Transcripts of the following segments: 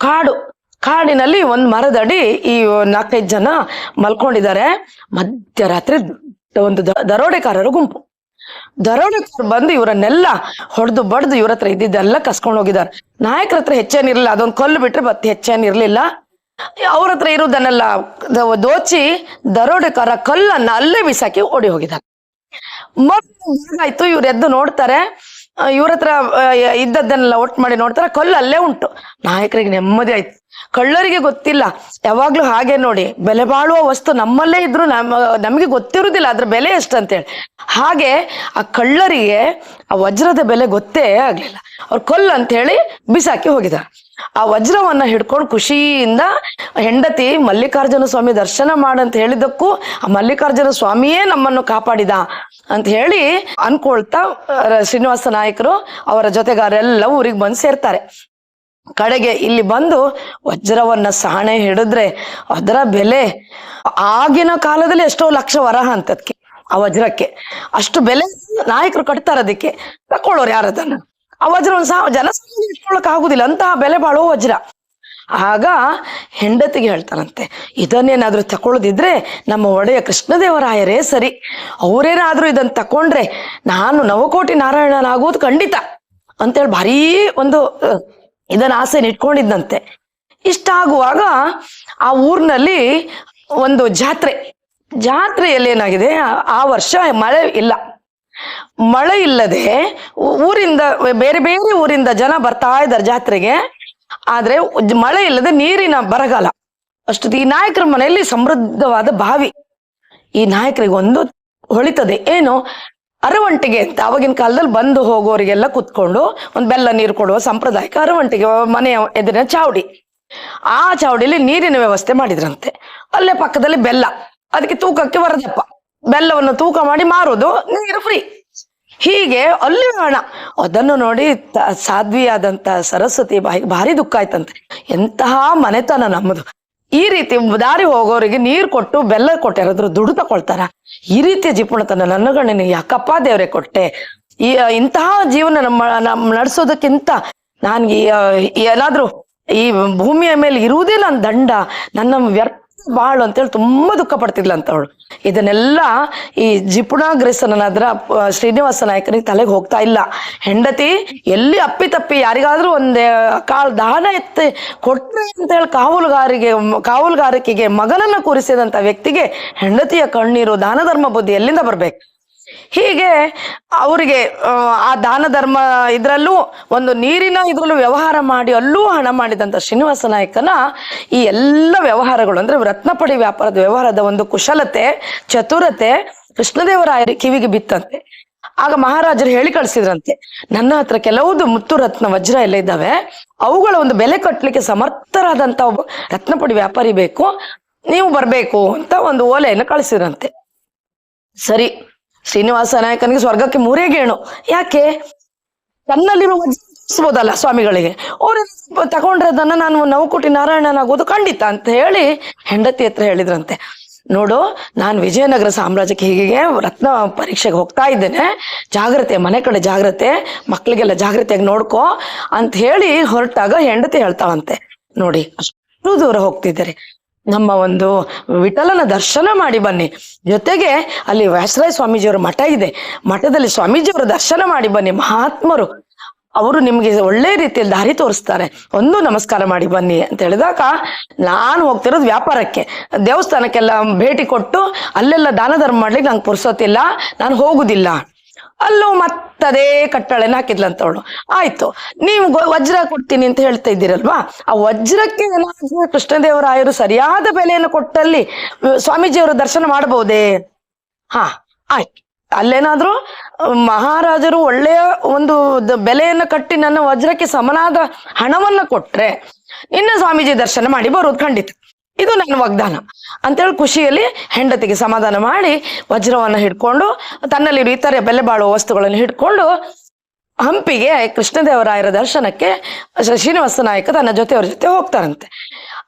ಕಾಡು, ಕಾಡಿನಲ್ಲಿ ಒಂದ್ ಮರದಡಿ ಈ ನಾಲ್ಕೈದು ಜನ ಮಲ್ಕೊಂಡಿದ್ದಾರೆ. ಮಧ್ಯರಾತ್ರಿ ಒಂದು ದರೋಡೆಕಾರರು ಗುಂಪು. ದರೋಡೆಕಾರರು ಬಂದು ಇವರನ್ನೆಲ್ಲ ಹೊಡೆದು ಬಡ್ದು ಇವ್ರ ಹತ್ರ ಇದ್ದಿದ್ದೆಲ್ಲ ಕಸ್ಕೊಂಡು ಹೋಗಿದ್ದಾರೆ. ನಾಯಕರ ಹತ್ರ ಹೆಚ್ಚೇನಿರ್ಲಿಲ್ಲ, ಅದೊಂದು ಕಲ್ಲು ಬಿಟ್ರೆ ಮತ್ತೆ ಹೆಚ್ಚೇನಿರ್ಲಿಲ್ಲ. ಅವ್ರ ಹತ್ರ ಇರುವುದನ್ನೆಲ್ಲ ದೋಚಿ ದರೋಡೆಕಾರ ಕಲ್ಲನ್ನ ಅಲ್ಲೇ ಬಿಸಾಕಿ ಓಡಿ ಹೋಗಿದ್ದಾರೆ. ಆಯ್ತು ಇವ್ರು ಎದ್ದು ನೋಡ್ತಾರೆ. ಇವ್ರ ಹತ್ರ ಇದ್ದದ್ದನ್ನೆಲ್ಲ ಒಟ್ಟು ಮಾಡಿ ನೋಡ್ತಾರೆ ಕಲ್ಲು ಅಲ್ಲೇ ಉಂಟು. ನಾಯಕರಿಗೆ ನೆಮ್ಮದಿ ಆಯ್ತು. ಕಳ್ಳರಿಗೆ ಗೊತ್ತಿಲ್ಲ. ಯಾವಾಗ್ಲೂ ಹಾಗೆ ನೋಡಿ. ಬೆಲೆ ಬಾಳುವ ವಸ್ತು ನಮ್ಮಲ್ಲೇ ಇದ್ರು ನಮ್ಮ ನಮಗೆ ಗೊತ್ತಿರುವುದಿಲ್ಲ. ಅದ್ರ ಬೆಲೆ ಎಷ್ಟಂತೇಳಿ. ಹಾಗೆ ಆ ಕಳ್ಳರಿಗೆ ಆ ವಜ್ರದ ಬೆಲೆ ಗೊತ್ತೇ ಆಗ್ಲಿಲ್ಲ. ಅವ್ರು ಕೊಲ್ಲ ಅಂತ ಹೇಳಿ ಬಿಸಾಕಿ ಹೋಗಿದ ಆ ವಜ್ರವನ್ನ ಹಿಡ್ಕೊಂಡು ಖುಷಿಯಿಂದ ಹೆಂಡತಿ ಮಲ್ಲಿಕಾರ್ಜುನ ಸ್ವಾಮಿ ದರ್ಶನ ಮಾಡಂತ ಹೇಳಿದ್ದಕ್ಕೂ ಆ ಮಲ್ಲಿಕಾರ್ಜುನ ಸ್ವಾಮಿಯೇ ನಮ್ಮನ್ನು ಕಾಪಾಡಿದ ಅಂತ ಹೇಳಿ ಅನ್ಕೊಳ್ತಾ ಶ್ರೀನಿವಾಸ ನಾಯಕರು ಅವರ ಜೊತೆಗಾರೆಲ್ಲ ಊರಿಗೆ ಬಂದು ಸೇರ್ತಾರೆ. ಕಡೆಗೆ ಇಲ್ಲಿ ಬಂದು ವಜ್ರವನ್ನ ಸಾಣೆ ಹಿಡಿದ್ರೆ ಅದರ ಬೆಲೆ ಆಗಿನ ಕಾಲದಲ್ಲಿ ಎಷ್ಟೋ ಲಕ್ಷ ವರಹ ಅಂತದ್ಕೆ, ಆ ವಜ್ರಕ್ಕೆ. ಅಷ್ಟು ಬೆಲೆ ನಾಯಕರು ಕಟ್ತಾರ ಅದಕ್ಕೆ. ತಕೊಳ್ಳೋರು ಯಾರದನ್ನ ಆ ವಜ್ರವನ್ನು ಸಹ ಜನ ಇಟ್ಕೊಳಕ್ ಆಗುದಿಲ್ಲ. ಅಂತಹ ಬೆಲೆ ಬಾಳೋ ವಜ್ರ. ಆಗ ಹೆಂಡತಿಗೆ ಹೇಳ್ತಾರಂತೆ, ಇದನ್ನೇನಾದ್ರೂ ತಕೊಳ್ಳೋದಿದ್ರೆ ನಮ್ಮ ಒಡೆಯ ಕೃಷ್ಣದೇವರಾಯರೇ ಸರಿ. ಅವರೇನಾದ್ರೂ ಇದನ್ನ ತಕೊಂಡ್ರೆ ನಾನು ನವಕೋಟಿ ನಾರಾಯಣನಾಗುವುದು ಖಂಡಿತ. ಅಂತೇಳಿ ಭಾರೀ ಒಂದು ಇದನ್ನ ಆಸೆನ ಇಟ್ಕೊಂಡಿದ್ದಂತೆ ಇಷ್ಟ ಆಗುವಾಗ ಆ ಊರಿನಲ್ಲಿ ಒಂದು ಜಾತ್ರೆ. ಜಾತ್ರೆಯಲ್ಲಿ ಏನಾಗಿದೆ? ಆ- ಆ ವರ್ಷ ಮಳೆ ಇಲ್ಲ. ಮಳೆ ಇಲ್ಲದೆ ಊರಿಂದ, ಬೇರೆ ಬೇರೆ ಊರಿಂದ ಜನ ಬರ್ತಾ ಇದ್ದಾರೆ ಜಾತ್ರೆಗೆ. ಆದ್ರೆ ಮಳೆ ಇಲ್ಲದೆ ನೀರಿನ ಬರಗಾಲ. ಅಷ್ಟು ಈ ನಾಯಕರ ಮನೆಯಲ್ಲಿ ಸಮೃದ್ಧವಾದ ಬಾವಿ. ಈ ನಾಯಕರಿಗೆ ಒಂದು ಹೊಳಿತದೆ. ಏನು? ಅರವಂಟಿಗೆ ಅಂತ ಆವಾಗಿನ ಕಾಲದಲ್ಲಿ ಬಂದು ಹೋಗೋರಿಗೆಲ್ಲ ಕುತ್ಕೊಂಡು ಒಂದು ಬೆಲ್ಲ ನೀರು ಕೊಡುವ ಸಾಂಪ್ರದಾಯಿಕ ಅರವಂಟಿಗೆ ಮನೆಯ ಎದುರಿನ ಚಾವಡಿ. ಆ ಚಾವಡಿಲಿ ನೀರಿನ ವ್ಯವಸ್ಥೆ ಮಾಡಿದ್ರಂತೆ. ಅಲ್ಲೇ ಪಕ್ಕದಲ್ಲಿ ಬೆಲ್ಲ. ಅದಕ್ಕೆ ತೂಕಕ್ಕೆ ವರದಪ್ಪ. ಬೆಲ್ಲವನ್ನು ತೂಕ ಮಾಡಿ ಮಾರೋದು ನೀರು ಫ್ರೀ ಹೀಗೆ ಅಲ್ಲಿ ಹಣ. ಅದನ್ನು ನೋಡಿ ಸಾಧ್ವಿಯಾದಂತ ಸರಸ್ವತಿ ಬಾಯಿಗೆ ಭಾರಿ ದುಃಖ ಆಯ್ತಂತೆ. ಎಂತಹ ಮನೆತನ ನಮ್ಮದು. ಈ ರೀತಿ ದಾರಿ ಹೋಗೋರಿಗೆ ನೀರು ಕೊಟ್ಟು ಬೆಲ್ಲ ಕೊಟ್ಟಿರೋದ್ರು ದುಡ್ಡು ತಕೊಳ್ತಾರ ಈ ರೀತಿಯ ಜಿಪುಣತನ ನನ್ನ ಯಾಕಪ್ಪ ದೇವ್ರೆ ಕೊಟ್ಟೆ? ಈ ಇಂತಹ ಜೀವನ ನಮ್ಮ, ನಮ್ ನಡೆಸೋದಕ್ಕಿಂತ ನಾನ್ ಏನಾದ್ರೂ ಈ ಭೂಮಿಯ ಮೇಲೆ ಇರುವುದೇ ನನ್ನ ದಂಡ. ನನ್ನ ವ್ಯರ್ಥ ಬಾಳು ಅಂತೇಳಿ ತುಂಬಾ ದುಃಖ ಪಡ್ತಿದ್ಲಂತ ಅವಳು ಇದನ್ನೆಲ್ಲ ಈ ಜಿಪುಣಾಗ್ರಸನಾದ್ರ ಶ್ರೀನಿವಾಸ ನಾಯಕನಿಗೆ ತಲೆಗೆ ಹೋಗ್ತಾ ಇಲ್ಲ. ಹೆಂಡತಿ ಎಲ್ಲಿ ಅಪ್ಪಿ ತಪ್ಪಿ ಯಾರಿಗಾದ್ರೂ ಒಂದೇ ಕಾಲ್ ದಾನ ಎತ್ತಿ ಕೊಟ್ರೆ ಅಂತ ಹೇಳಿ ಕಾವಲುಗಾರಿಗೆ, ಕಾವಲುಗಾರಿಕೆಗೆ ಮಗನನ್ನ ಕೂರಿಸಿದಂತ ವ್ಯಕ್ತಿಗೆ ಹೆಂಡತಿಯ ಕಣ್ಣೀರು ದಾನ ಧರ್ಮ ಬುದ್ಧಿ ಎಲ್ಲಿಂದ ಬರ್ಬೇಕು? ಹೀಗೆ ಅವರಿಗೆ, ಆ ದಾನ ಧರ್ಮ ಇದರಲ್ಲೂ ಒಂದು ನೀರಿನ ಇದರಲ್ಲೂ ವ್ಯವಹಾರ ಮಾಡಿ ಅಲ್ಲೂ ಹಣ ಮಾಡಿದಂತ ಶ್ರೀನಿವಾಸ ನಾಯಕನ ಈ ಎಲ್ಲ ವ್ಯವಹಾರಗಳು ಅಂದ್ರೆ ರತ್ನಪಡಿ ವ್ಯಾಪಾರದ ವ್ಯವಹಾರದ ಒಂದು ಕುಶಲತೆ, ಚತುರತೆ, ಕೃಷ್ಣದೇವರಾಯರ ಕಿವಿಗೆ ಬಿತ್ತಂತೆ. ಆಗ ಮಹಾರಾಜರು ಹೇಳಿ ಕಳಿಸಿದ್ರಂತೆ, ನನ್ನ ಹತ್ರ ಕೆಲವುದು ಮುತ್ತು ರತ್ನ ವಜ್ರ ಎಲ್ಲ ಇದ್ದಾವೆ, ಅವುಗಳ ಒಂದು ಬೆಲೆ ಕಟ್ಟಲಿಕ್ಕೆ ಸಮರ್ಥರಾದಂತ ಒಬ್ಬ ರತ್ನಪಡಿ ವ್ಯಾಪಾರಿ ಬೇಕು, ನೀವು ಬರ್ಬೇಕು ಅಂತ ಒಂದು ಓಲೆಯನ್ನು ಕಳಿಸಿದ್ರಂತೆ. ಸರಿ ಶ್ರೀನಿವಾಸ ನಾಯಕನಿಗೆ ಸ್ವರ್ಗಕ್ಕೆ ಮೂರೇ ಗೇಣು. ಯಾಕೆ? ತನ್ನಲ್ಲಿರುವ ಸ್ವಾಮಿಗಳಿಗೆ? ಅವ್ರ ತಗೊಂಡ್ರೆ ಅದನ್ನ ನಾನು ನವಕುಟಿ ನಾರಾಯಣನಾಗೋದು ಖಂಡಿತ ಅಂತ ಹೇಳಿ ಹೆಂಡತಿ ಹತ್ರ ಹೇಳಿದ್ರಂತೆ. ನೋಡು, ನಾನು ವಿಜಯನಗರ ಸಾಮ್ರಾಜ್ಯಕ್ಕೆ ಹೀಗೆ ರತ್ನ ಪರೀಕ್ಷೆಗೆ ಹೋಗ್ತಾ ಇದ್ದೇನೆ. ಜಾಗ್ರತೆ, ಮನೆ ಕಡೆ ಜಾಗ್ರತೆ ಮಕ್ಕಳಿಗೆಲ್ಲ ಜಾಗ್ರತೆಯಾಗಿ ನೋಡ್ಕೋ ಅಂತ ಹೇಳಿ ಹೊರಟಾಗ ಹೆಂಡತಿ ಹೇಳ್ತಾವಂತೆ ನೋಡಿ, ಅಷ್ಟು ದೂರ ಹೋಗ್ತಿದ್ದಾರೆ. ನಮ್ಮ ಒಂದು ವಿಠಲನ ದರ್ಶನ ಮಾಡಿ ಬನ್ನಿ. ಜೊತೆಗೆ ಅಲ್ಲಿ ವ್ಯಾಸರಾಯ ಸ್ವಾಮೀಜಿಯವರ ಮಠ ಇದೆ. ಮಠದಲ್ಲಿ ಸ್ವಾಮೀಜಿಯವರ ದರ್ಶನ ಮಾಡಿ ಬನ್ನಿ, ಮಹಾತ್ಮರು. ಅವರು ನಿಮ್ಗೆ ಒಳ್ಳೆ ರೀತಿಯಲ್ಲಿ ದಾರಿ ತೋರಿಸ್ತಾರೆ. ಒಂದು ನಮಸ್ಕಾರ ಮಾಡಿ ಬನ್ನಿ ಅಂತ ಹೇಳಿದಾಗ ನಾನು ಹೋಗ್ತಿರೋದು ವ್ಯಾಪಾರಕ್ಕೆ. ದೇವಸ್ಥಾನಕ್ಕೆಲ್ಲ ಭೇಟಿ ಕೊಟ್ಟು ಅಲ್ಲೆಲ್ಲ ದಾನ ಧರ್ಮ ಮಾಡ್ಲಿಕ್ಕೆ ನಂಗೆ ಪುರ್ಸೋತಿಲ್ಲ ನಾನು ಹೋಗುದಿಲ್ಲ. ಅಲ್ಲೂ ಮತ್ತದೇ ಕಟ್ಟಳೆನ ಹಾಕಿದ್ಲಂತ ಅವಳು. ಆಯ್ತು, ನೀವು ವಜ್ರ ಕೊಡ್ತೀನಿ ಅಂತ ಹೇಳ್ತಾ ಇದ್ದೀರಲ್ವಾ? ಆ ವಜ್ರಕ್ಕೆ ಏನಾದ್ರು ಕೃಷ್ಣದೇವರಾಯರು ಸರಿಯಾದ ಬೆಲೆಯನ್ನು ಕೊಟ್ಟಲ್ಲಿ ಸ್ವಾಮೀಜಿಯವರು ದರ್ಶನ ಮಾಡಬಹುದೇ? ಹಾ, ಆಯ್ತು. ಅಲ್ಲೇನಾದ್ರೂ ಮಹಾರಾಜರು ಒಳ್ಳೆಯ ಒಂದು ಬೆಲೆಯನ್ನು ಕಟ್ಟಿ ನನ್ನ ವಜ್ರಕ್ಕೆ ಸಮನಾದ ಹಣವನ್ನ ಕೊಟ್ರೆ ನಿನ್ನ ಸ್ವಾಮೀಜಿ ದರ್ಶನ ಮಾಡಿ ಬರೋದು ಖಂಡಿತ. ಇದು ನನ್ನ ವಾಗ್ದಾನ. ಅಂತೇಳಿ ಖುಷಿಯಲ್ಲಿ ಹೆಂಡತಿಗೆ ಸಮಾಧಾನ ಮಾಡಿ ವಜ್ರವನ್ನು ಹಿಡ್ಕೊಂಡು ತನ್ನಲ್ಲಿ ಇತರೆ ಬೆಲೆ ಬಾಳುವ ವಸ್ತುಗಳನ್ನು ಹಿಡ್ಕೊಂಡು ಹಂಪಿಗೆ ಕೃಷ್ಣದೇವರಾಯರ ದರ್ಶನಕ್ಕೆ ಶ್ರೀ- ಶ್ರೀನಿವಾಸ ನಾಯಕ ತನ್ನ ಜೊತೆಯವ್ರ ಜೊತೆ ಹೋಗ್ತಾರಂತೆ.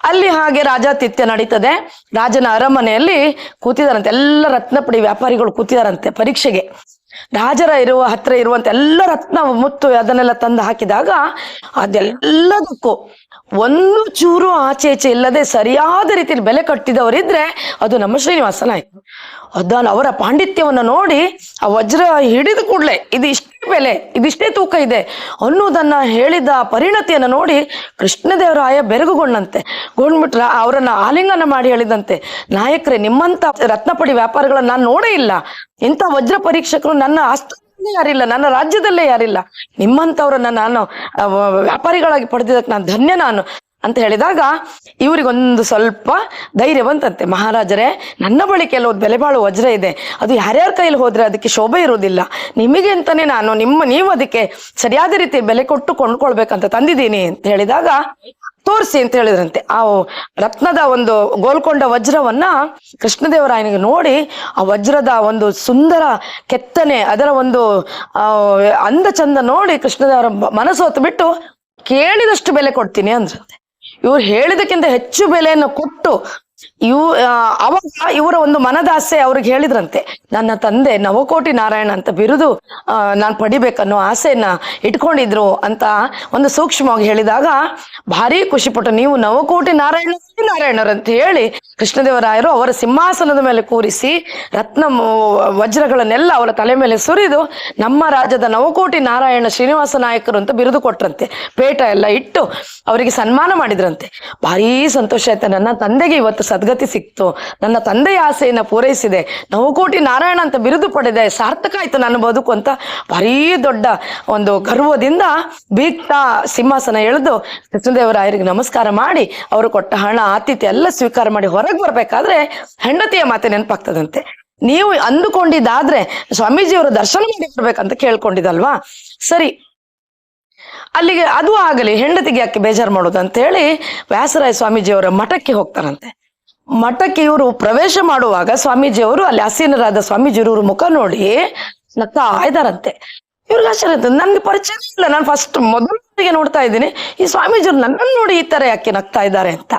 ಅಲ್ಲಿ ಹಾಗೆ ರಾಜಾತಿಥ್ಯ ನಡೀತದೆ. ರಾಜನ ಅರಮನೆಯಲ್ಲಿ ಕೂತಿದಾರಂತೆ. ಎಲ್ಲ ರತ್ನಪಡಿ ವ್ಯಾಪಾರಿಗಳು ಕೂತಿದಾರಂತೆ ಪರೀಕ್ಷೆಗೆ. ರಾಜರ ಇರುವ ಹತ್ರ ಇರುವಂತ ಎಲ್ಲ ರತ್ನ ಮುತ್ತು ಅದನ್ನೆಲ್ಲ ತಂದು ಹಾಕಿದಾಗ ಅದೆಲ್ಲದಕ್ಕೂ ಒಂದು ಚೂರು ಆಚೆ ಈಚೆ ಇಲ್ಲದೆ ಸರಿಯಾದ ರೀತಿಯಲ್ಲಿ ಬೆಲೆ ಕಟ್ಟಿದವರಿದ್ರೆ ಅದು ನಮ್ಮ ಶ್ರೀನಿವಾಸನ ಆಯ್ತು ಅದನ್ನು ಅವರ ಪಾಂಡಿತ್ಯವನ್ನು ನೋಡಿ ಆ ವಜ್ರ ಹಿಡಿದು ಕೂಡಲೇ, ಇದು ಇಷ್ಟೇ ಬೆಲೆ ಇದಿಷ್ಟೇ ತೂಕ ಇದೆ ಅನ್ನೋದನ್ನ ಹೇಳಿದ ಪರಿಣತಿಯನ್ನು ನೋಡಿ ಕೃಷ್ಣದೇವರಾಯ ಬೆರಗುಗೊಂಡಂತೆ. ಗೊಂಡ್ಬಿಟ್ರ ಅವರನ್ನ ಆಲಿಂಗನ ಮಾಡಿ ಹೇಳಿದಂತೆ ನಾಯಕರೇ, ನಿಮ್ಮಂತ ರತ್ನಪಡಿ ವ್ಯಾಪಾರಗಳನ್ನ ನಾನು ನೋಡೇ ಇಲ್ಲ. ಇಂಥ ವಜ್ರ ಪರೀಕ್ಷಕರು ನನ್ನ ಆಸ್ತ ಯಾರಿಲ್ಲ, ನನ್ನ ರಾಜ್ಯದಲ್ಲೇ ಯಾರಿಲ್ಲ. ನಿಮ್ಮಂತವರನ್ನ ನಾನು ವ್ಯಾಪಾರಿಗಳಾಗಿ ಪಡೆದಿದ್ದಕ್ಕೆ ನಾನು ಧನ್ಯ ನಾನು. ಅಂತ ಹೇಳಿದಾಗ ಇವರಿಗೊಂದು ಸ್ವಲ್ಪ ಧೈರ್ಯ ಬಂತಂತೆ. ಮಹಾರಾಜರೇ, ನನ್ನ ಬಳಿ ಕೆಲವು ಬೆಲೆ ಬಾಳು ವಜ್ರ ಇದೆ. ಅದು ಯಾರ್ಯಾರ ಕೈಲಿ ಹೋದ್ರೆ ಅದಕ್ಕೆ ಶೋಭೆ ಇರೋದಿಲ್ಲ ನಿಮಗೆ ಅಂತಾನೆ ನಾನು ನಿಮ್ಮ, ನೀವು ಅದಕ್ಕೆ ಸರಿಯಾದ ರೀತಿ ಬೆಲೆ ಕೊಟ್ಟು ಕೊಂಡ್ಕೊಳ್ಬೇಕಂತ ತಂದಿದ್ದೀನಿ ಅಂತ ಹೇಳಿದಾಗ ತೋರಿಸಿ ಅಂತ ಹೇಳಿದ್ರಂತೆ. ಆ ರತ್ನದ ಒಂದು ಗೋಲ್ಕೊಂಡ ವಜ್ರವನ್ನ ಕೃಷ್ಣದೇವರಾಯನಿಗೆ ನೋಡಿ ಆ ವಜ್ರದ ಒಂದು ಸುಂದರ ಕೆತ್ತನೆ, ಅದರ ಒಂದು ಅಂದ ಚಂದ ನೋಡಿ ಕೃಷ್ಣದೇವರ ಮನಸ್ಸು ಹೊತ್ತು ಬಿಟ್ಟು ಕೇಳಿದಷ್ಟು ಬೆಲೆ ಕೊಡ್ತೀನಿ ಅಂದ್ರಂತೆ. ಇವ್ರು ಹೇಳಿದಕ್ಕಿಂತ ಹೆಚ್ಚು ಬೆಲೆಯನ್ನು ಕೊಟ್ಟು ಇವ್ ಅವಾಗ ಇವರ ಒಂದು ಮನದಾಸೆ ಅವ್ರಿಗೆ ಹೇಳಿದ್ರಂತೆ. ನನ್ನ ತಂದೆ ನವಕೋಟಿ ನಾರಾಯಣ ಅಂತ ಬಿರುದು ನಾನು ಪಡಿಬೇಕನ್ನೋ ಆಸೆಯನ್ನ ಇಟ್ಕೊಂಡಿದ್ರು ಅಂತ ಒಂದು ಸೂಕ್ಷ್ಮವಾಗಿ ಹೇಳಿದಾಗ, ಭಾರಿ ಖುಷಿಪಟ್ಟು ನೀವು ನವಕೋಟಿ ನಾರಾಯಣ, ನಾರಾಯಣರು ಅಂತ ಹೇಳಿ ಕೃಷ್ಣದೇವರಾಯರು ಅವರ ಸಿಂಹಾಸನದ ಮೇಲೆ ಕೂರಿಸಿ, ರತ್ನ ವಜ್ರಗಳನ್ನೆಲ್ಲ ಅವರ ತಲೆ ಮೇಲೆ ಸುರಿದು, ನಮ್ಮ ರಾಜ್ಯದ ನವಕೋಟಿ ನಾರಾಯಣ ಶ್ರೀನಿವಾಸ ನಾಯಕರು ಅಂತ ಬಿರುದು ಕೊಟ್ರಂತೆ. ಪೇಟ ಎಲ್ಲ ಇಟ್ಟು ಅವರಿಗೆ ಸನ್ಮಾನ ಮಾಡಿದ್ರಂತೆ. ಭಾರೀ ಸಂತೋಷ ಆಯ್ತು. ನನ್ನ ತಂದೆಗೆ ಇವತ್ತು ಸದ್ಗತಿ ಸಿಕ್ತು. ನನ್ನ ತಂದೆಯ ಆಸೆಯನ್ನು ಪೂರೈಸಿದೆ. ನವಕೋಟಿ ನಾರಾಯಣ ಅಂತ ಬಿರುದು ಪಡೆದೆ. ಸಾರ್ಥಕ ಆಯ್ತು ನನ್ನ ಬದುಕು ಅಂತ ಭಾರೀ ದೊಡ್ಡ ಒಂದು ಗರ್ವದಿಂದ ಬೀಗ್ತಾ ಸಿಂಹಾಸನ ಎಳೆದು ಕೃಷ್ಣದೇವರಾಯರಿಗೆ ನಮಸ್ಕಾರ ಮಾಡಿ ಅವರು ಕೊಟ್ಟ ಹಣ, ಆತಿಥ್ಯ ಎಲ್ಲ ಸ್ವೀಕಾರ ಮಾಡಿ ಹೊರಗೆ ಬರ್ಬೇಕಾದ್ರೆ ಹೆಂಡತಿಯ ಮಾತೆ ನೆನಪಾಗ್ತದಂತೆ. ನೀವು ಅಂದುಕೊಂಡಿದ್ದಾದ್ರೆ ಸ್ವಾಮೀಜಿಯವರು ದರ್ಶನ ಮಾಡಿ ಬರ್ಬೇಕಂತ ಕೇಳ್ಕೊಂಡಿದಲ್ವಾ ಸರಿ. ಅಲ್ಲಿಗೆ ಅದು ಆಗಲಿ, ಹೆಂಡತಿಗೆ ಯಾಕೆ ಬೇಜಾರು ಮಾಡೋದು ಅಂತ ಹೇಳಿ ವ್ಯಾಸರಾಯ ಸ್ವಾಮೀಜಿಯವರ ಮಠಕ್ಕೆ ಹೋಗ್ತಾರಂತೆ. ಮಠಕ್ಕೆ ಇವರು ಪ್ರವೇಶ ಮಾಡುವಾಗ ಸ್ವಾಮೀಜಿಯವರು ಅಲ್ಲಿ ಆಸೀನರಾದ ಸ್ವಾಮೀಜಿಯವರು ಮುಖ ನೋಡಿ ನಗ್ತಾ ಇದಾರಂತೆ ಇವ್ರಿಗೆ ಆಶ್ಚರ್ಯ ನನ್ಗೆ ಪರಿಚಯ ಇಲ್ಲ. ನಾನು ಫಸ್ಟ್ ಮೊದಲಿಗೆ ನೋಡ್ತಾ ಇದ್ದೀನಿ. ಈ ಸ್ವಾಮೀಜಿಯವರು ನನ್ನನ್ನು ನೋಡಿ ಈ ತರ ಯಾಕೆ ನಗ್ತಾ ಇದ್ದಾರೆ ಅಂತ.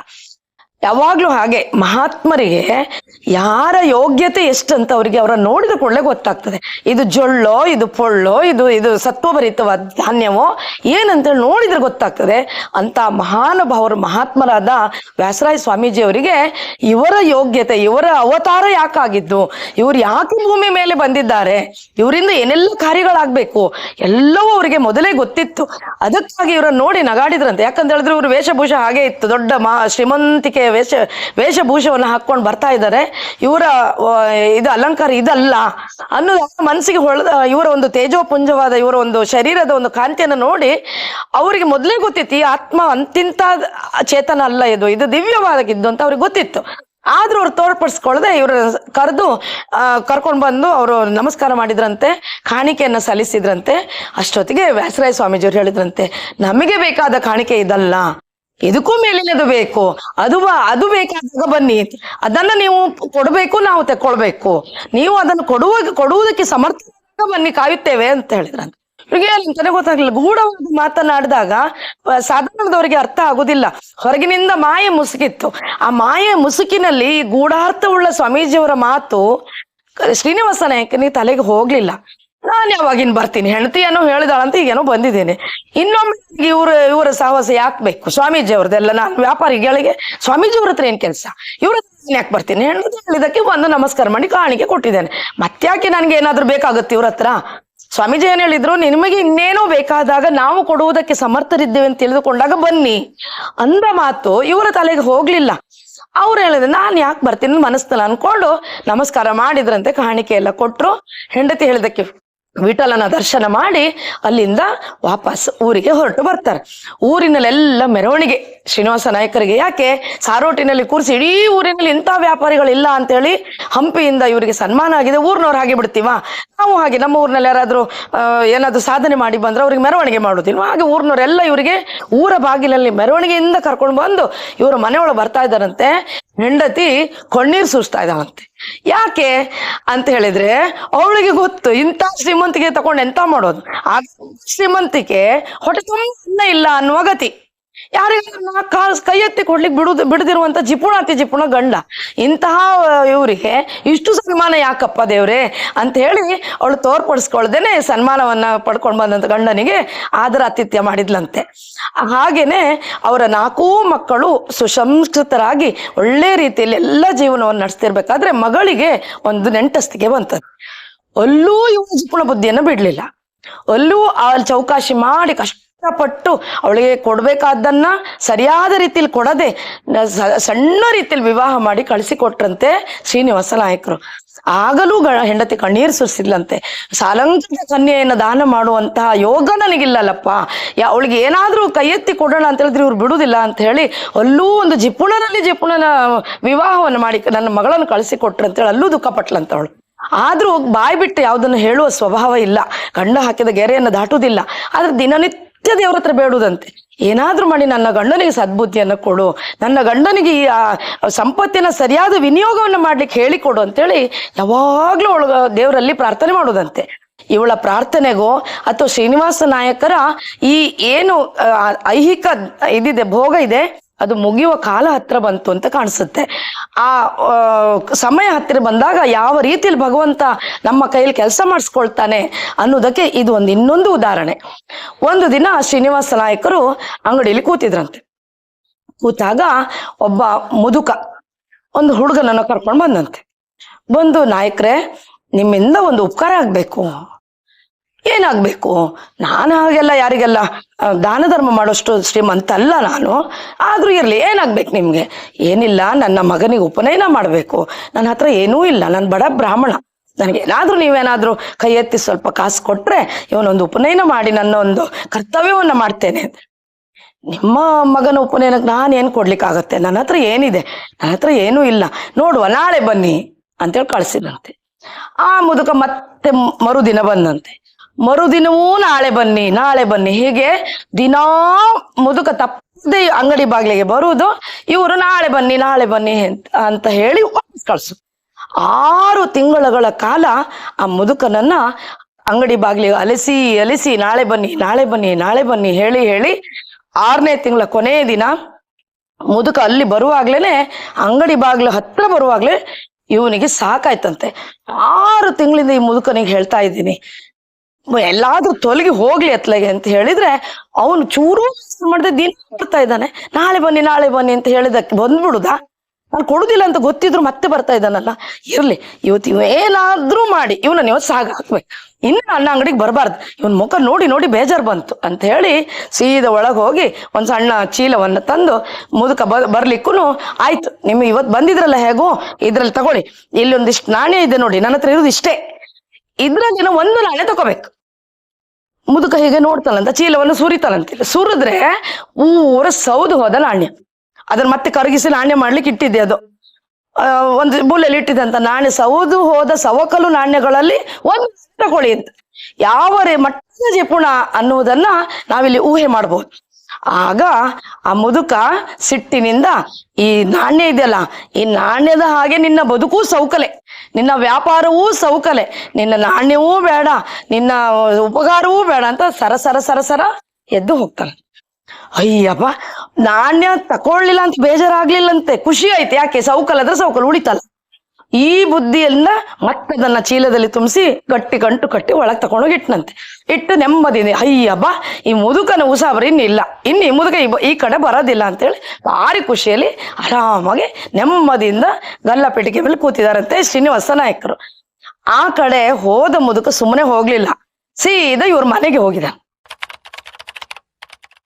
ಯಾವಾಗ್ಲೂ ಹಾಗೆ ಮಹಾತ್ಮರಿಗೆ ಯಾರ ಯೋಗ್ಯತೆ ಎಷ್ಟಂತ ಅವರಿಗೆ ಅವರ ನೋಡಿದ ಕೂಡಲೇ ಗೊತ್ತಾಗ್ತದೆ. ಇದು ಜೊಳ್ಳೋ, ಇದು ಪೊಳ್ಳೋ, ಇದು ಇದು ಸತ್ವಭರಿತವಾದ ಧಾನ್ಯವೋ ಏನಂತೇಳಿ ನೋಡಿದ್ರೆ ಗೊತ್ತಾಗ್ತದೆ. ಅಂತ ಮಹಾನುಭಾವರು, ಮಹಾತ್ಮರಾದ ವ್ಯಾಸರಾಯ ಸ್ವಾಮೀಜಿ ಅವರಿಗೆ ಇವರ ಯೋಗ್ಯತೆ, ಇವರ ಅವತಾರ ಯಾಕಾಗಿದ್ದು? ಇವ್ರು ಯಾಕೆ ಭೂಮಿ ಮೇಲೆ ಬಂದಿದ್ದಾರೆ? ಇವರಿಂದ ಏನೆಲ್ಲ ಕಾರ್ಯಗಳಾಗ್ಬೇಕು? ಎಲ್ಲವೂ ಅವರಿಗೆ ಮೊದಲೇ ಗೊತ್ತಿತ್ತು. ಅದಕ್ಕಾಗಿ ಇವರನ್ನು ನೋಡಿ ನಗಾಡಿದ್ರಂತೆ. ಯಾಕಂತ ಹೇಳಿದ್ರೆ ಇವರು ವೇಷಭೂಷ ಹಾಗೆ ಇತ್ತು. ದೊಡ್ಡ ಮಾ ಶ್ರೀಮಂತಿಕೆ ವೇಷ, ವೇಷಭೂಷವನ್ನು ಹಾಕೊಂಡು ಬರ್ತಾ ಇದ್ದಾರೆ. ಇವರ ಇದು ಅಲಂಕಾರ ಇದಲ್ಲ. ಅನ್ನೋದು ಮನಸ್ಸಿಗೆ ಹೊಳೆದ ಇವರ ಒಂದು ತೇಜೋಪುಂಜವಾದ ಇವರ ಒಂದು ಶರೀರದ ಒಂದು ಕಾಂತಿಯನ್ನು ನೋಡಿ ಅವರಿಗೆ ಮೊದಲೇ ಗೊತ್ತಿತ್ತು ಆತ್ಮ ಅಂತಿಂತ ಚೇತನ ಅಲ್ಲ ಇದು ಇದು ದಿವ್ಯವಾದಗಿದ್ದು ಅಂತ ಅವ್ರಿಗೆ ಗೊತ್ತಿತ್ತು. ಆದ್ರೂ ಅವ್ರು ತೋರ್ಪಡಿಸ್ಕೊಳ್ಳದೆ ಇವರು ಕರೆದು ಕರ್ಕೊಂಡು ಬಂದು ಅವರು ನಮಸ್ಕಾರ ಮಾಡಿದ್ರಂತೆ, ಕಾಣಿಕೆಯನ್ನು ಸಲ್ಲಿಸಿದ್ರಂತೆ. ಅಷ್ಟೊತ್ತಿಗೆ ವ್ಯಾಸರಾಯ ಸ್ವಾಮೀಜಿಯವರು ಹೇಳಿದ್ರಂತೆ, ನಮಗೆ ಬೇಕಾದ ಕಾಣಿಕೆ ಇದಲ್ಲ. ಇದಕ್ಕೂ ಮೇಲಿನದು ಬೇಕು. ಅದು ಅದು ಬೇಕಾದಾಗ ಬನ್ನಿ. ಅದನ್ನ ನೀವು ಕೊಡಬೇಕು, ನಾವು ತಕೊಳ್ಬೇಕು ನೀವು ಅದನ್ನು ಕೊಡುವ, ಕೊಡುವುದಕ್ಕೆ ಸಮರ್ಥ ಬನ್ನಿ, ಕಾಯುತ್ತೇವೆ ಅಂತ ಹೇಳಿದ್ರಂತೆ ಇವ್ರಿಗೆ ಅಂತಾನೆ ಗೊತ್ತಾಗ್ಲಿಲ್ಲ. ಗೂಢವಾಗಿ ಮಾತನಾಡಿದಾಗ ಸಾಧಾರಣದವರಿಗೆ ಅರ್ಥ ಆಗುದಿಲ್ಲ. ಹೊರಗಿನಿಂದ ಮಾಯೆ ಮುಸುಕಿತ್ತು. ಆ ಮಾಯೆ ಮುಸುಕಿನಲ್ಲಿ ಗೂಢಾರ್ಥವುಳ್ಳ ಸ್ವಾಮೀಜಿಯವರ ಮಾತು ಶ್ರೀನಿವಾಸ ನಾಯಕನಿಗೆ ತಲೆಗೆ ಹೋಗ್ಲಿಲ್ಲ. ನಾನು ಯಾವಾಗಿನ್ ಬರ್ತೀನಿ? ಹೆಂಡತಿಯನ್ನು ಹೇಳಿದಾಳಂತ ಈಗೇನೋ ಬಂದಿದ್ದೇನೆ. ಇನ್ನೊಮ್ಮೆ ಇವ್ರ, ಇವರ ಸಾಹಸ ಯಾಕೆ ಬೇಕು? ಸ್ವಾಮೀಜಿ ಅವ್ರದ್ದೆಲ್ಲ ನಾನು ವ್ಯಾಪಾರಿಗಳಿಗೆ, ಸ್ವಾಮೀಜಿ ಅವ್ರ ಹತ್ರ ಏನ್ ಕೆಲಸ? ಇವ್ರ ಯಾಕೆ ಬರ್ತೀನಿ? ಹೆಂಡತಿ ಹೇಳಿದಕ್ಕೆ ಒಂದು ನಮಸ್ಕಾರ ಮಾಡಿ ಕಾಣಿಕೆ ಕೊಟ್ಟಿದ್ದೇನೆ. ಮತ್ತ್ಯಾಕೆ ನನ್ಗೆ ಏನಾದ್ರು ಬೇಕಾಗುತ್ತೆ ಇವ್ರ ಹತ್ರ? ಸ್ವಾಮೀಜಿ ಏನ್ ಹೇಳಿದ್ರು, ನಿಮಗೆ ಇನ್ನೇನೋ ಬೇಕಾದಾಗ ನಾವು ಕೊಡುವುದಕ್ಕೆ ಸಮರ್ಥರಿದ್ದೇವೆ ಅಂತ ತಿಳಿದುಕೊಂಡಾಗ ಬನ್ನಿ. ಅಂದ ಮಾತು ಇವರ ತಲೆಗೆ ಹೋಗ್ಲಿಲ್ಲ. ಅವ್ರು ಹೇಳಿದ್ರೆ, ನಾನು ಯಾಕೆ ಬರ್ತೀನಿ ಮನಸ್ಸಲ್ಲ ಅನ್ಕೊಂಡು ನಮಸ್ಕಾರ ಮಾಡಿದ್ರಂತೆ, ಕಾಣಿಕೆ ಎಲ್ಲ ಕೊಟ್ರು. ಹೆಂಡತಿ ಹೇಳಿದಕ್ಕೆ ವಿಠಲನ ದರ್ಶನ ಮಾಡಿ ಅಲ್ಲಿಂದ ವಾಪಸ್ ಊರಿಗೆ ಹೊರಟು ಬರ್ತಾರೆ. ಊರಿನಲ್ಲೆಲ್ಲ ಮೆರವಣಿಗೆ. ಶ್ರೀನಿವಾಸ ನಾಯಕರಿಗೆ ಯಾಕೆ? ಸಾರೋಟಿನಲ್ಲಿ ಕೂರಿಸಿ ಇಡೀ ಊರಿನಲ್ಲಿ ಇಂಥ ವ್ಯಾಪಾರಿಗಳಿಲ್ಲ ಅಂತೇಳಿ ಹಂಪಿಯಿಂದ ಇವರಿಗೆ ಸನ್ಮಾನ ಆಗಿದೆ. ಊರಿನವ್ರು ಹಾಗೆ ಬಿಡ್ತೀವ? ನಾವು ಹಾಗೆ ನಮ್ಮ ಊರಿನಲ್ಲಿ ಯಾರಾದರೂ ಏನಾದರೂ ಸಾಧನೆ ಮಾಡಿ ಬಂದ್ರೆ ಅವ್ರಿಗೆ ಮೆರವಣಿಗೆ ಮಾಡೋದಿಲ್ವ? ಹಾಗೆ ಊರಿನವರೆಲ್ಲ ಇವರಿಗೆ ಊರ ಬಾಗಿಲಲ್ಲಿ ಮೆರವಣಿಗೆಯಿಂದ ಕರ್ಕೊಂಡು ಬಂದು ಇವರು ಮನೆಯೊಳಗೆ ಬರ್ತಾ ಇದ್ದಾರಂತೆ. ಹೆಂಡತಿ ಕಣ್ಣೀರು ಸುರಿಸ್ತಾ ಇದ್ದಾವಂತೆ ಯಾಕೆ ಅಂತ ಹೇಳಿದ್ರೆ ಅವಳಿಗೆ ಗೊತ್ತು, ಇಂಥ ಶ್ರೀಮಂತಿಗೆ ತಗೊಂಡು ಎಂತ ಮಾಡೋದು? ಆ ಶ್ರೀಮಂತಿಕೆ ಹೊಟ್ಟೆ ತುಂಬ ಇಲ್ಲ ಅನ್ನುವ ಗತಿ. ಯಾರಿಗ ಕಾಲ್ ಕೈ ಎತ್ತಿ ಕೊಡ್ಲಿಕ್ಕೆ ಬಿಡುದು, ಬಿಡದಿರುವಂತ ಜಿಪುಣಾತಿ ಜಿಪುಣ ಗಂಡ. ಇಂತಹ ಇವರಿಗೆ ಇಷ್ಟು ಸನ್ಮಾನ ಯಾಕಪ್ಪ ದೇವ್ರೆ? ಅಂತ ಹೇಳಿ ಅವಳು ತೋರ್ಪಡಿಸ್ಕೊಳ್ದೇನೆ ಸನ್ಮಾನವನ್ನ ಪಡ್ಕೊಂಡ್ ಬಂದಂತ ಗಂಡನಿಗೆ ಆದರ ಆತಿಥ್ಯ ಮಾಡಿದ್ಲಂತೆ. ಹಾಗೇನೆ ಅವರ ನಾಲ್ಕೂ ಮಕ್ಕಳು ಸುಸಂಸ್ಕೃತರಾಗಿ ಒಳ್ಳೆ ರೀತಿಯಲ್ಲಿ ಎಲ್ಲ ಜೀವನವನ್ನು ನಡೆಸ್ತಿರ್ಬೇಕಾದ್ರೆ ಮಗಳಿಗೆ ಒಂದು ನೆಂಟಸ್ತಿಗೆ ಬಂತದ್ದು ಅಲ್ಲೂ ಇವನು ಜಿಪುಣ ಬುದ್ಧಿಯನ್ನ ಬಿಡ್ಲಿಲ್ಲ. ಅಲ್ಲೂ ಆ ಚೌಕಾಶಿ ಮಾಡಿ ಕಷ್ಟಪಟ್ಟು ಅವಳಿಗೆ ಕೊಡಬೇಕಾದ್ದನ್ನ ಸರಿಯಾದ ರೀತಿಯಲ್ಲಿ ಕೊಡದೆ ಸಣ್ಣ ರೀತಿಯಲ್ಲಿ ವಿವಾಹ ಮಾಡಿ ಕಳಿಸಿಕೊಟ್ರಂತೆ ಶ್ರೀನಿವಾಸ ನಾಯಕರು. ಆಗಲೂ ಹೆಂಡತಿ ಕಣ್ಣೀರು ಸುರಿಸಿದ್ಲಂತೆ. ಸಾಲಂಕೃತ ಕನ್ಯೆಯನ್ನು ದಾನ ಮಾಡುವಂತಹ ಯೋಗ ನನಗಿಲ್ಲಲ್ಲಪ್ಪ. ಅವಳಿಗೆ ಏನಾದ್ರೂ ಕೈ ಎತ್ತಿ ಕೊಡೋಣ ಅಂತ ಹೇಳಿದ್ರೆ ಇವ್ರು ಬಿಡುದಿಲ್ಲ ಅಂತ ಹೇಳಿ ಅಲ್ಲೂ ಒಂದು ಜಿಪುಣನಲ್ಲಿ ಜಿಪುಣನ ವಿವಾಹವನ್ನು ಮಾಡಿ ನನ್ನ ಮಗಳನ್ನು ಕಳಿಸಿಕೊಟ್ರು ಅಂತೇಳಿ ಅಲ್ಲೂ ದುಃಖ ಪಟ್ಲಂತ ಅವಳು. ಆದ್ರೂ ಬಾಯಿ ಬಿಟ್ಟು ಯಾವುದನ್ನು ಹೇಳುವ ಸ್ವಭಾವ ಇಲ್ಲ. ಗಂಡ ಹಾಕಿದ ಗೆರೆಯನ್ನು ದಾಟುವುದಿಲ್ಲ. ಆದ್ರೆ ದಿನನಿತ್ಯ ದೇವ್ರ ಹತ್ರ ಬೇಡುದಂತೆ. ಏನಾದ್ರೂ ಮಾಡಿ ನನ್ನ ಗಂಡನಿಗೆ ಸದ್ಬುದ್ಧಿಯನ್ನ ಕೊಡು, ನನ್ನ ಗಂಡನಿಗೆ ಈ ಸಂಪತ್ತಿನ ಸರಿಯಾದ ವಿನಿಯೋಗವನ್ನು ಮಾಡ್ಲಿಕ್ಕೆ ಹೇಳಿಕೊಡು ಅಂತೇಳಿ ಯಾವಾಗ್ಲೂ ಒಳಗ ದೇವರಲ್ಲಿ ಪ್ರಾರ್ಥನೆ ಮಾಡುದಂತೆ. ಇವಳ ಪ್ರಾರ್ಥನೆಗೋ ಅಥವಾ ಶ್ರೀನಿವಾಸ ನಾಯಕರ ಈ ಏನು ಐಹಿಕ ಇದಿದೆ, ಭೋಗ ಇದೆ, ಅದು ಮುಗಿಯುವ ಕಾಲ ಹತ್ರ ಬಂತು ಅಂತ ಕಾಣಿಸುತ್ತೆ. ಆ ಸಮಯ ಹತ್ತಿರ ಬಂದಾಗ ಯಾವ ರೀತಿಯಲ್ಲಿ ಭಗವಂತ ನಮ್ಮ ಕೈಯಲ್ಲಿ ಕೆಲಸ ಮಾಡಿಸ್ಕೊಳ್ತಾನೆ ಅನ್ನೋದಕ್ಕೆ ಇದು ಒಂದು ಇನ್ನೊಂದು ಉದಾಹರಣೆ. ಒಂದು ದಿನ ಶ್ರೀನಿವಾಸ ನಾಯಕರು ಅಂಗಡಿಯಲ್ಲಿ ಕೂತಿದ್ರಂತೆ. ಕೂತಾಗ ಒಬ್ಬ ಮುದುಕ, ಒಂದು ಹುಡುಗನನ್ನು ಕರ್ಕೊಂಡು ಬಂದಂತೆ. ಬಂದು, ನಾಯಕರೇ, ನಿಮ್ಮಿಂದ ಒಂದು ಉಪಕಾರ ಆಗ್ಬೇಕು. ಏನಾಗ್ಬೇಕು? ನಾನು ಹಾಗೆಲ್ಲ ಯಾರಿಗೆಲ್ಲ ದಾನ ಧರ್ಮ ಮಾಡೋಷ್ಟು ಶ್ರೀಮಂತ ಅಲ್ಲ ನಾನು. ಆದ್ರೂ ಇರ್ಲಿ, ಏನಾಗ್ಬೇಕು ನಿಮ್ಗೆ? ಏನಿಲ್ಲ, ನನ್ನ ಮಗನಿಗೆ ಉಪನಯನ ಮಾಡ್ಬೇಕು. ನನ್ನ ಹತ್ರ ಏನೂ ಇಲ್ಲ, ನಾನು ಬಡ ಬ್ರಾಹ್ಮಣ. ನನಗೆ ಏನಾದ್ರೂ ನೀವೇನಾದ್ರೂ ಕೈ ಎತ್ತಿ ಸ್ವಲ್ಪ ಕಾಸು ಕೊಟ್ರೆ ಇವನೊಂದು ಉಪನಯನ ಮಾಡಿ ನನ್ನ ಒಂದು ಕರ್ತವ್ಯವನ್ನ ಮಾಡ್ತೇನೆ ನಿಮ್ಮ ಮಗನ ಉಪನಯನಕ್ಕೆ ನಾನು ಏನು ಕೊಡ್ಲಿಕ್ಕಾಗತ್ತೆ? ನನ್ನ ಹತ್ರ ಏನಿದೆ? ನನ್ನ ಹತ್ರ ಏನೂ ಇಲ್ಲ. ನೋಡುವ, ನಾಳೆ ಬನ್ನಿ. ಅಂತೇಳಿ ಕಳಿಸಿದಂತೆ ಆ ಮುದುಕ ಮತ್ತೆ ಮರುದಿನ ಬಂದಂತೆ. ಮರುದಿನವೂ ನಾಳೆ ಬನ್ನಿ ನಾಳೆ ಬನ್ನಿ. ಹೀಗೆ ದಿನಾ ಮುದುಕ ತಪ್ಪದೆ ಅಂಗಡಿ ಬಾಗಿಲಿಗೆ ಬರುವುದು, ಇವರು ನಾಳೆ ಬನ್ನಿ ನಾಳೆ ಬನ್ನಿ ಅಂತ- ಹೇಳಿ ವಾಪಸ್ ಕಳ್ಸು. ಆರು ತಿಂಗಳುಗಳ ಕಾಲ ಆ ಮುದುಕನನ್ನ ಅಂಗಡಿ ಬಾಗಿಲಿಗೆ ಅಲಸಿ ಅಲಸಿ, ನಾಳೆ ಬನ್ನಿ ನಾಳೆ ಬನ್ನಿ ನಾಳೆ ಬನ್ನಿ ಹೇಳಿ ಹೇಳಿ ಆರನೇ ತಿಂಗಳ ಕೊನೆಯ ದಿನ ಮುದುಕ ಅಲ್ಲಿ ಬರುವಾಗ್ಲೇನೆ, ಅಂಗಡಿ ಬಾಗಿಲು ಹತ್ರ ಬರುವಾಗ್ಲೇ ಇವನಿಗೆ ಸಾಕಾಯ್ತಂತೆ. ಆರು ತಿಂಗಳಿಂದ ಈ ಮುದುಕನಿಗೆ ಹೇಳ್ತಾ ಇದ್ದೀನಿ. ಎಲ್ಲಾದ್ರೂ ತೊಲಗಿ ಹೋಗ್ಲಿ ಅತ್ಲಗೆ ಅಂತ ಹೇಳಿದ್ರೆ ಅವನು ಚೂರು ಮಾಡದೆ ದಿನ ಬರ್ತಾ ಇದ್ದಾನೆ. ನಾಳೆ ಬನ್ನಿ ನಾಳೆ ಬನ್ನಿ ಅಂತ ಹೇಳಿದಕ್ಕೆ ಬಂದ್ಬಿಡುದಾ? ನಾನು ಕೊಡುದಿಲ್ಲ ಅಂತ ಗೊತ್ತಿದ್ರು ಮತ್ತೆ ಬರ್ತಾ ಇದ್ದಾನಲ್ಲ. ಇರ್ಲಿ, ಇವತ್ತು ಇವ್ ಏನಾದ್ರೂ ಮಾಡಿ. ಇವನ ಇವತ್ತು ಸಾಗ ಹಾಕ್ಬೇಕು. ಇನ್ನು ನನ್ನ ಅಂಗಡಿಗೆ ಬರಬಾರ್ದು. ಇವನ್ ಮುಖ ನೋಡಿ ನೋಡಿ ಬೇಜಾರ್ ಬಂತು ಅಂತ ಹೇಳಿ ಸೀದಾ ಒಳಗೆ ಹೋಗಿ ಒಂದ್ ಸಣ್ಣ ಚೀಲವನ್ನ ತಂದು ಮುದುಕ ಬ ಬರ್ಲಿಕ್ಕೂ ಆಯ್ತು. ನಿಮ್ಗೆ ಇವತ್ತು ಬಂದಿದ್ರಲ್ಲ ಹೇಗೋ, ಇದ್ರಲ್ಲಿ ತಗೊಳ್ಳಿ. ಇಲ್ಲಿ ಒಂದಿಷ್ಟು ನಾಣ್ಯ ಇದೆ ನೋಡಿ, ನನ್ನ ಹತ್ರ ಇರೋದು ಇಷ್ಟೇ ಇದ್ರಲ್ಲಿ ಒಂದು ನಾಣ್ಯ ತಗೋಬೇಕು. ಮುದುಕ ಹೀಗೆ ನೋಡ್ತಾನಂತ, ಚೀಲವನ್ನು ಸುರಿತಾನಂತ. ಸುರಿದ್ರೆ ಊರ ಸೌದು ಹೋದ ನಾಣ್ಯ. ಅದನ್ನ ಮತ್ತೆ ಕರಗಿಸಿ ನಾಣ್ಯ ಮಾಡ್ಲಿಕ್ಕೆ ಇಟ್ಟಿದ್ದೆ ಅದು. ಒಂದು ಮೂಲೆಯಲ್ಲಿ ಇಟ್ಟಿದ್ದಂತ ನಾಣ್ಯ. ಸೌದು ಹೋದ ಸವಕಲು ನಾಣ್ಯಗಳಲ್ಲಿ ಒಂದು ತಗೊಳ್ಳಿ ಅಂತ ಯಾವ ಮಟ್ಟದ ಜಿಪುಣ ಅನ್ನುವುದನ್ನ ನಾವಿಲ್ಲಿ ಊಹೆ ಮಾಡಬಹುದು ಆಗ ಆ ಮುದುಕ ಸಿಟ್ಟಿನಿಂದ ಈ ನಾಣ್ಯ ಇದೆಯಲ್ಲ, ಈ ನಾಣ್ಯದ ಹಾಗೆ ನಿನ್ನ ಬದುಕು ಸೌಕಲೆ ನಿನ್ನ ವ್ಯಾಪಾರವೂ ಸೌಕಲೆ ನಿನ್ನ ನಾಣ್ಯವೂ ಬೇಡ, ನಿನ್ನ ಉಪಕಾರವೂ ಬೇಡ ಅಂತ ಸರ ಸರ ಸರ ಸರ ಎದ್ದು ಹೋಗ್ತಾನೆ. ಅಯ್ಯಪ್ಪ, ನಾಣ್ಯ ತಕೊಳ್ಳಿಲ್ಲ ಅಂತ ಬೇಜಾರಾಗ್ಲಿಲ್ಲಂತೆ, ಖುಷಿ ಆಯ್ತು, ಯಾಕೆ ಸೌಕಲ್ ಆದ್ರೆ ಸೌಕಲ್ ಉಳಿತಲ್ಲ. ಈ ಬುದ್ಧಿಯೆಲ್ಲ ಮತ್ತೆ ನನ್ನ ಚೀಲದಲ್ಲಿ ತುಂಬಿಸಿ ಗಟ್ಟಿ ಗಂಟು ಕಟ್ಟಿ ಒಳಗೆ ತಗೊಂಡೋಗಿ ಇಟ್ಟನಂತೆ ಇಟ್ಟು ನೆಮ್ಮದಿ ಅಯ್ಯಬ್ಬ ಈ ಮುದುಕನ ಉಸಾಬರಿ ಇನ್ನಿಲ್ಲ ಇನ್ನು ಈ ಮುದುಕ ಈ ಕಡೆ ಬರೋದಿಲ್ಲ ಅಂತೇಳಿ ಭಾರಿ ಖುಷಿಯಲ್ಲಿ ಆರಾಮಾಗಿ ನೆಮ್ಮದಿಯಿಂದ ಗಲ್ಲ ಪೆಟ್ಟಿಗೆ ಮೇಲೆ ಕೂತಿದಾರಂತೆ ಶ್ರೀನಿವಾಸ ನಾಯಕರು. ಆ ಕಡೆ ಹೋದ ಮುದುಕ ಸುಮ್ಮನೆ ಹೋಗ್ಲಿಲ್ಲ. ಸೀದಾ ಇವ್ರ ಮನೆಗೆ ಹೋಗಿದ